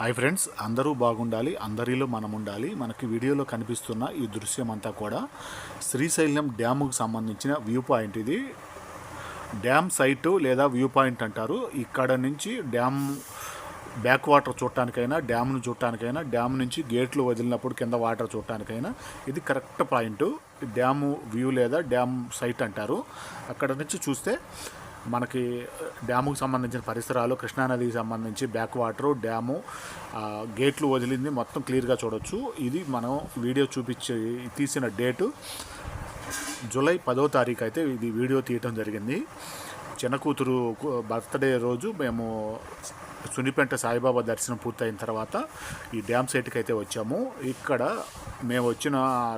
Hi friends అందరూ బాగుండాలి అందరిలో మనం ఉండాలి. మనకి వీడియోలో కనిపిస్తున్న ఈ దృశ్యం అంతా కూడా శ్రీశైలం డ్యాముకు సంబంధించిన వ్యూ పాయింట్ ఇది. డ్యామ్ సైటు లేదా వ్యూ పాయింట్ అంటారు. ఇక్కడ నుంచి డ్యామ్ బ్యాక్ వాటర్ చూడటానికైనా డ్యామ్ను చూడటానికైనా డ్యామ్ నుంచి గేట్లు వదిలినప్పుడు కింద వాటర్ చూడటానికైనా ఇది కరెక్ట్ పాయింట్. డ్యాము వ్యూ లేదా డ్యామ్ సైట్ అంటారు. అక్కడ నుంచి చూస్తే మనకి డ్యాముకు సంబంధించిన పరిసరాలు కృష్ణానదికి సంబంధించి బ్యాక్ వాటర్ డ్యాము గేట్లు వదిలింది మొత్తం క్లియర్గా చూడొచ్చు. ఇది మనం వీడియో చూపించి తీసిన డేటు జూలై పదో తారీఖు అయితే ఇది వీడియో తీయటం జరిగింది. చిన్న కూతురు బర్త్డే రోజు మేము సునిపెంట సాయిబాబా దర్శనం పూర్తయిన తర్వాత ఈ డ్యామ్ సైట్కి అయితే వచ్చాము. ఇక్కడ మేము వచ్చిన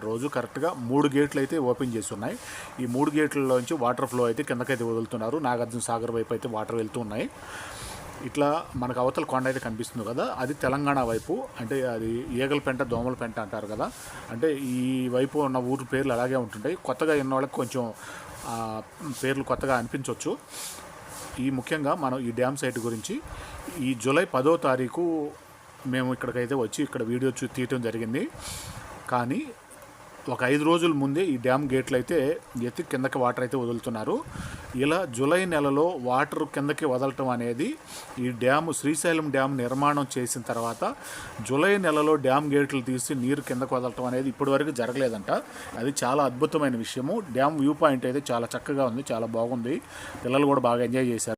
రోజు కరెక్ట్గా మూడు గేట్లు అయితే ఓపెన్ చేసి ఉన్నాయి ఈ మూడు గేట్లలోంచి వాటర్ ఫ్లో అయితే కిందకైతే వదులుతున్నారు. నాగార్జున సాగర్ వైపు అయితే వాటర్ వెళ్తూ ఉన్నాయి. ఇట్లా మనకు అవతల కొండ అయితే కనిపిస్తుంది కదా అది తెలంగాణ వైపు అంటే అది ఈగల పెంట దోమల పెంట అంటారు కదా అంటే ఈ వైపు ఉన్న ఊరు పేర్లు అలాగే ఉంటుంటాయి. కొత్తగా ఉన్న వాళ్ళకి కొంచెం పేర్లు కొత్తగా అనిపించవచ్చు ఈ ముఖ్యంగా మనం ఈ డ్యామ్ సైట్ గురించి ఈ జూలై పదో తారీఖు మేము ఇక్కడికైతే వచ్చి ఇక్కడ వీడియో చూ తీయటం జరిగింది. కానీ ఒక ఐదు రోజుల ముందే ఈ డ్యామ్ గేట్లు అయితే ఎత్తి కిందకి వాటర్ అయితే వదులుతున్నారు. ఇలా జూలై నెలలో వాటర్ కిందకి వదలటం అనేది ఈ డ్యామ్ శ్రీశైలం డ్యామ్ నిర్మాణం చేసిన తర్వాత జూలై నెలలో డ్యామ్ గేట్లు తీసి నీరు కిందకు వదలటం అనేది ఇప్పటివరకు జరగలేదంట. అది చాలా అద్భుతమైన విషయము. డ్యామ్ వ్యూ పాయింట్ అయితే చాలా చక్కగా ఉంది చాలా బాగుంది. పిల్లలు కూడా బాగా ఎంజాయ్ చేశారు.